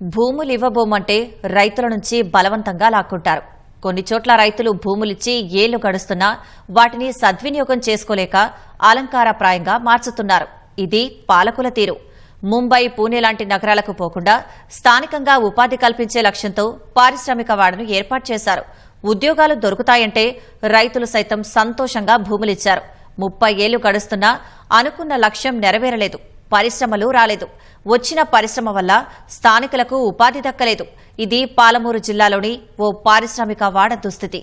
భూములు ఇవ్వబోమంటే రైతుల నుంచి బలవంతంగా లాక్కుంటారు. కొన్ని చోట్ల రైతులు భూములిచ్చి ఏళ్ళు గడుస్తున్నా వాటిని సద్వినియోగం చేసుకోలేక అలంకారప్రాయంగా మార్చుతున్నారు. ఇది పాలకుల తీరు. ముంబై పూణే లాంటి నగరాలకు పోకుండా స్థానికంగా ఉపాధి కల్పించే లక్ష్యంతో పారిశ్రామిక వాడను ఏర్పాటు చేశారు. ఉద్యోగాలు దొరుకుతాయంటే రైతులు సైతం సంతోషంగా భూములిచ్చారు. ముప్పై ఏళ్ళు గడుస్తున్నా అనుకున్న లక్ష్యం నెరవేరలేదు. పరిశ్రమలు రాలేదు. వచ్చిన పరిశ్రమ వల్ల స్థానికులకు ఉపాధి దక్కలేదు. ఇది పాలమూరు జిల్లాలోని ఓ పారిశ్రామిక వాడ దుస్థితి.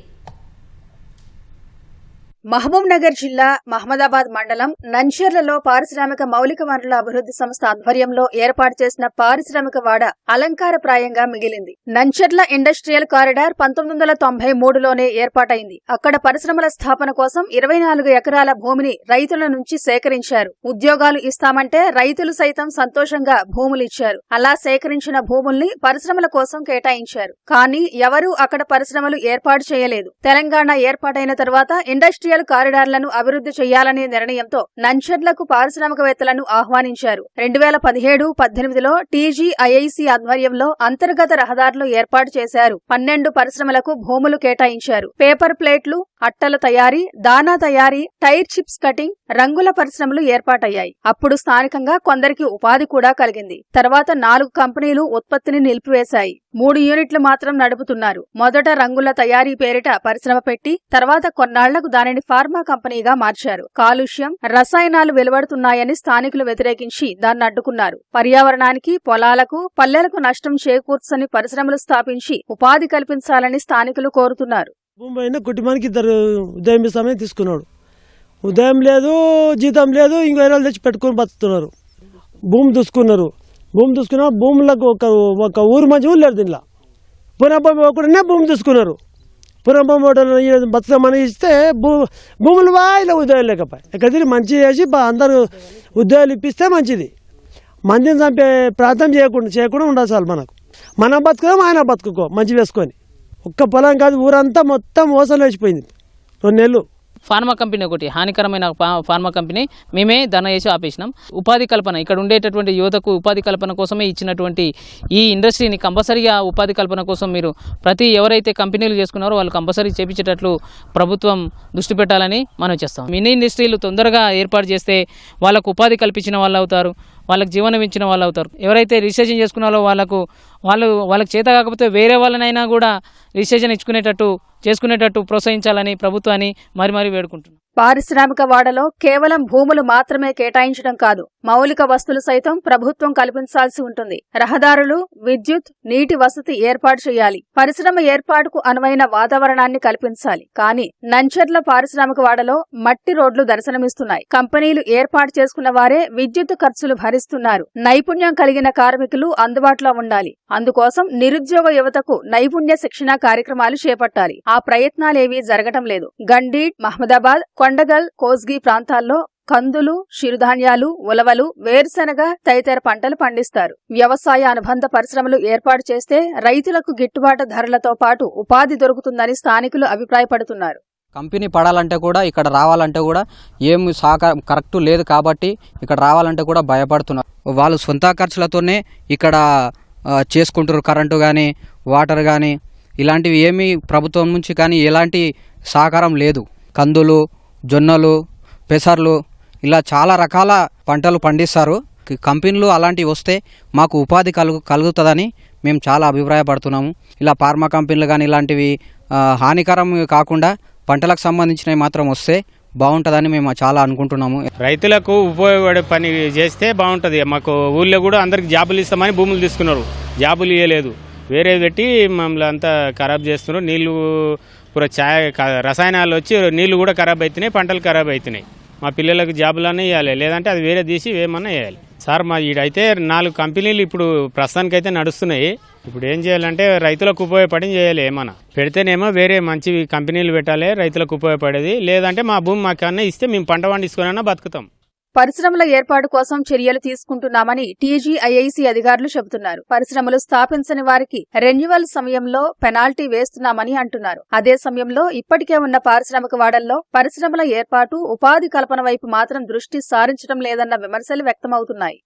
మహబూబ్ నగర్ జిల్లా మహమ్మదాబాద్ మండలం నంచెర్లలో పారిశ్రామిక మౌలిక వనరుల అభివృద్ధి సంస్థ ఆధ్వర్యంలో ఏర్పాటు చేసిన పారిశ్రామిక వాడ అలంకారప్రాయంగా మిగిలింది. నంచెర్ల ఇండస్ట్రియల్ కారిడార్ పంతొమ్మిది వందల తొంభై మూడులోనే ఏర్పాటైంది. అక్కడ పరిశ్రమల స్థాపన కోసం ఇరవై నాలుగు ఎకరాల భూమిని రైతుల నుంచి సేకరించారు. ఉద్యోగాలు ఇస్తామంటే రైతులు సైతం సంతోషంగా భూములిచ్చారు అలా సేకరించిన భూముల్ని పరిశ్రమల కోసం కేటాయించారు. కానీ ఎవరూ అక్కడ పరిశ్రమలు ఏర్పాటు చేయలేదు. తెలంగాణ ఏర్పాటైన తర్వాత ఇండస్ట్రీ ఇండస్ట్రియల్ కారిడార్లను అభివృద్ధి చేయాలనే నిర్ణయంతో నంచర్లకు పారిశ్రామికవేత్తలను ఆహ్వానించారు. రెండు వేల పదిహేడు పద్దెనిమిదిలో టీజీఐఐసి ఆధ్వర్యంలో అంతర్గత రహదారులు ఏర్పాటు చేశారు. పన్నెండు పరిశ్రమలకు భూములు కేటాయించారు. పేపర్ ప్లేట్లు అట్టల తయారీ దానా తయారీ టైర్ చిప్స్ కటింగ్ రంగుల పరిశ్రమలు ఏర్పాటయ్యాయి. అప్పుడు స్థానికంగా కొందరికి ఉపాధి కూడా కలిగింది. తర్వాత నాలుగు కంపెనీలు ఉత్పత్తిని నిలిపివేశాయి. మూడు యూనిట్లు మాత్రం నడుపుతున్నారు. మొదట రంగుల తయారీ పేరిట పరిశ్రమ పెట్టి తర్వాత కొన్నాళ్ళకు దానిని ఫార్మా కంపెనీగా మార్చారు. కాలుష్యం రసాయనాలు వెలువడుతున్నాయని స్థానికులు వ్యతిరేకించి దాన్ని అడ్డుకున్నారు. పర్యావరణానికి పొలాలకు పల్లెలకు నష్టం చేకూర్చని పరిశ్రమలు స్థాపించి ఉపాధి కల్పించాలని స్థానికులు కోరుతున్నారు. భూమి కుటుంబానికి ఇద్దరు ఉదయం ఇస్తామని తీసుకున్నాడు. ఉదయం లేదు జీతం లేదు ఇంకో తెచ్చి పెట్టుకుని బతుకుతున్నారు. భూమి దూసుకున్నారు. భూమి చూసుకున్నా భూములకు ఒక ఒక ఊరు మంచి ఊరు లేరు దీనిలో. పునఃభూమి భూమి తీసుకున్నారు. పునఃభూమి ఒకటి బతుకమని ఇస్తే భూ భూములు బాగా ఉద్యోగాలు లేకపోయి ఇక్కడ తిరిగి మంచి చేసి అందరూ ఉద్యోగాలు ఇప్పిస్తే మంచిది. మందిని చంపే ప్రార్థన చేయకుండా చేయకుండా ఉండాలి చాలు మనకు. మనం బతుకుదాం ఆయన బతుకుకో మంచి వేసుకొని. ఒక్క పొలం కాదు ఊరంతా మొత్తం మోసం వేసిపోయింది రెండు నెలలు. ఫార్మా కంపెనీ ఒకటి హానికరమైన ఫా- ఫార్మా కంపెనీ. మేమే ధన వేసి ఆపేసినాం. ఉపాధి కల్పన ఇక్కడ ఉండేటటువంటి యువతకు ఉపాధి కల్పన కోసమే ఇచ్చినటువంటి ఈ ఇండస్ట్రీని కంపల్సరీగా ఉపాధి కల్పన కోసం మీరు ప్రతి ఎవరైతే కంపెనీలు చేసుకున్నారో వాళ్ళు కంపల్సరీ చేపించేటట్లు ప్రభుత్వం దృష్టి పెట్టాలని మనం చేస్తాం. మినీ ఇండస్ట్రీలు తొందరగా ఏర్పాటు చేస్తే వాళ్ళకు ఉపాధి కల్పించిన వాళ్ళు అవుతారు. వాళ్ళకి జీవనం ఇచ్చిన వాళ్ళు అవుతారు. ఎవరైతే రిజిస్ట్రేషన్ చేసుకున్నారో వాళ్ళకు వాళ్ళు వాళ్ళకి చేత కాకపోతే వేరే వాళ్ళనైనా కూడా రిజిస్ట్రేషన్ ఇచ్చుకునేటట్టు చేసుకునేటట్టు ప్రోత్సహించాలని ప్రభుత్వాన్ని మరి మరీ వేడుకుంటున్నాను పారిశ్రామిక వాడలో కేవలం భూములు మాత్రమే కేటాయించడం కాదు మౌలిక వస్తువులు సైతం ప్రభుత్వం కల్పించాల్సి ఉంటుంది. రహదారులు విద్యుత్ నీటి వసతి ఏర్పాటు చేయాలి. పరిశ్రమ ఏర్పాటుకు అనువైన వాతావరణాన్ని కల్పించాలి. కానీ నంచర్ల పారిశ్రామిక వాడలో మట్టి రోడ్లు దర్శనమిస్తున్నాయి. కంపెనీలు ఏర్పాటు చేసుకున్న వారే విద్యుత్ ఖర్చులు భరిస్తున్నారు. నైపుణ్యం కలిగిన కార్మికులు అందుబాటులో ఉండాలి. అందుకోసం నిరుద్యోగ యువతకు నైపుణ్య శిక్షణ కార్యక్రమాలు చేపట్టాలి. ఆ ప్రయత్నాలేవీ జరగటం లేదు. గండీడ్ మహమ్మదాబాద్ కొండగల్ కోస్గి ప్రాంతాల్లో కందులు చిరుధాన్యాలు ఉలవలు వేరుశెనగ తదితర పంటలు పండిస్తారు. వ్యవసాయ అనుబంధ పరిశ్రమలు ఏర్పాటు చేస్తే రైతులకు గిట్టుబాటు ధరలతో పాటు ఉపాధి దొరుకుతుందని స్థానికులు అభిప్రాయపడుతున్నారు. కంపెనీ పడాలంటే కూడా ఇక్కడ రావాలంటే కూడా ఏం సహకారం కరెక్ట్ లేదు కాబట్టి ఇక్కడ రావాలంటే కూడా భయపడుతున్నారు. వాళ్ళు సొంత ఖర్చులతోనే ఇక్కడ చేసుకుంటారు కరెంటు కానీ వాటర్ కానీ ఇలాంటివి ఏమీ ప్రభుత్వం నుంచి కానీ ఎలాంటి సహకారం లేదు. కందులు జొన్నలు పెసర్లు ఇలా చాలా రకాల పంటలు పండిస్తారు. కంపెనీలు అలాంటివి వస్తే మాకు ఉపాధి కలుగు కలుగుతుందని మేము చాలా అభిప్రాయపడుతున్నాము. ఇలా ఫార్మా కంపెనీలు కానీ ఇలాంటివి హానికరం కాకుండా పంటలకు సంబంధించినవి మాత్రం వస్తే బాగుంటుందని మేము చాలా అనుకుంటున్నాము. రైతులకు ఉపయోగపడే పని చేస్తే బాగుంటుంది. మాకు ఊళ్ళో కూడా అందరికి జాబులు ఇస్తామని భూములు తీసుకున్నారు. జాబులు ఇవ్వలేదు వేరే పెట్టి మమ్మల్ని అంతా ఖరాబ్ చేస్తున్నారు. నీళ్ళు ఇప్పుడు ఛాయ రసాయనాలు వచ్చి నీళ్ళు కూడా ఖరాబ్ అవుతున్నాయి పంటలు ఖరాబ్ అవుతున్నాయి మా పిల్లలకు జాబులన్నా ఇవ్వాలి లేదంటే అది వేరే తీసి ఏమన్నా వేయాలి సార్ మా అయితే నాలుగు కంపెనీలు ఇప్పుడు ప్రస్తుతానికైతే నడుస్తున్నాయి. ఇప్పుడు ఏం చేయాలంటే రైతులకు ఉపయోగపడి చేయాలి ఏమన్నా. పెడితేనేమో వేరే మంచి కంపెనీలు పెట్టాలి రైతులకు ఉపయోగపడేది. లేదంటే మా భూమి మాకన్నా ఇస్తే మేము పంట పండించుకున్నా బతుకుతాం. పరిశ్రమల ఏర్పాటు కోసం చర్యలు తీసుకుంటున్నామని టీజీఐఐసి అధికారులు చెబుతున్నారు. పరిశ్రమలు స్థాపించని వారికి రెన్యువల్ సమయంలో పెనాల్టీ వేస్తున్నామని అంటున్నారు. అదే సమయంలో ఇప్పటికే ఉన్న పారిశ్రామిక వాడల్లో పరిశ్రమల ఏర్పాటు ఉపాధి కల్పన వైపు మాత్రం దృష్టి సారించడం లేదన్న విమర్శలు వ్యక్తమవుతున్నాయి.